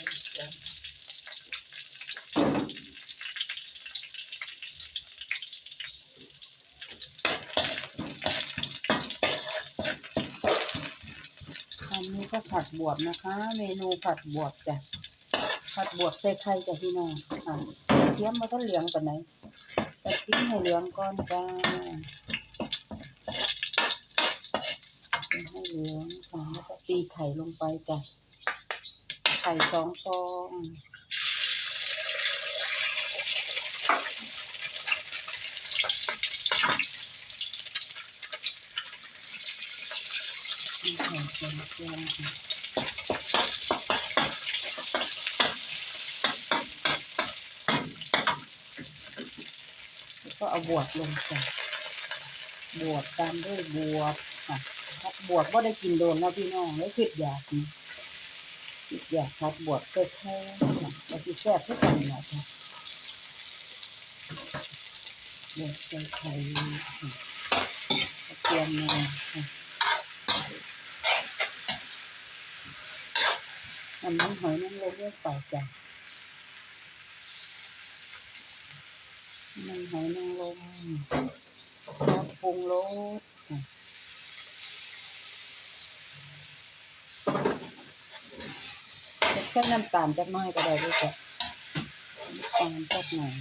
อันนี้ก็ผัดบวบนะคะ เมนูผัดบวบจ้ะผัดบวบใส่ไข่จ้ะพี่น้องอะเทียมมาต้องเหลืองก่อนไหนจะทิ้งให้เหลืองก่อนจ้าให้เหลืองแล้วก็ตีไข่ลงไปจ้ะ ไข่สองฟองตีไข่สองฟองค่ะแล้วก็เอาบวบลงจ้ะบวบตามด้วยบวบค่ะบวบก็ได้กินโดนแล้วพี่น้องแล้วคิดอยากนี่ คิดอย่ากพัดบวบเสร็แค่ค่ะแต่ที่แซ่บทุกอย่างแหละค่ะบวบใส่ไข่ค่ะกระเทียมมาค่ะอันนั้นหอยนางรมเรียกเป่าจ้ะมันหอยนางรมซอสปรุงรสค่ะ ใส่น้ำตาลจักน้อยก็ได้ด้วยจ้ะน้ำตาลจักหน่อย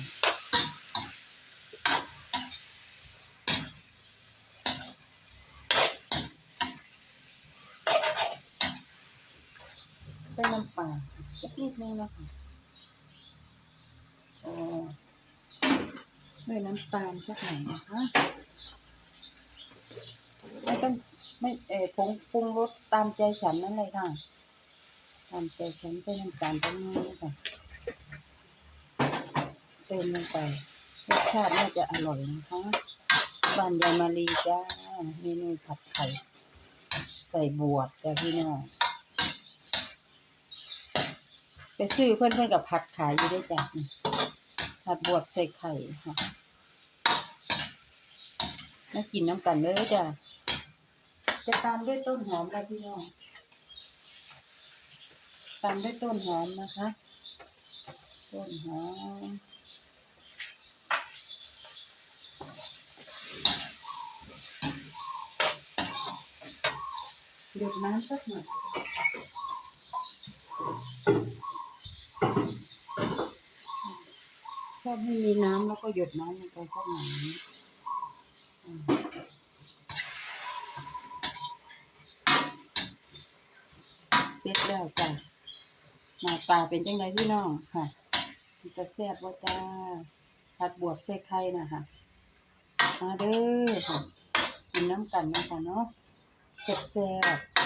ใส่น้ำปลาสักนิดนึงนะคะโอ้ด้วยน้ำตาลสักหน่อยนะคะไม่ต้องไม่เออผงปรุงรสตามใจฉันนั่นเลยค่ะ ตามใจฉันใส่น้ำตาลตรงนี้ค่ะเติมลงไปรสชาติน่าจะอร่อยนะคะบ้านยายมารีจ้าเมนูผัดไข่ใส่บวบจ้าพี่น้องไปซื้อเพื่อนเพื่อนกับผัดขายอยู่ได้จ้ะผัดบวบใส่ไข่ค่ะมากินน้ำกันเลยจ้ะจะตามด้วยต้นหอมแล้วพี่น้อง ตามด้วยต้นหอมนะคะ ต้นหอมหยดน้ำสักหน่อยชอบให้มีน้ำแล้วก็หยดน้ำลงไปสักหน่อยเสร็จแล้วจ้ะ หน้าตาเป็นจังไงพี่น้องค่ะมันจะแซ่บว่าจ้าผัดบวบเส่ไข่นะคะมาเด้อค่ะกินน้ำกันนะคะเนาะแซ่บๆ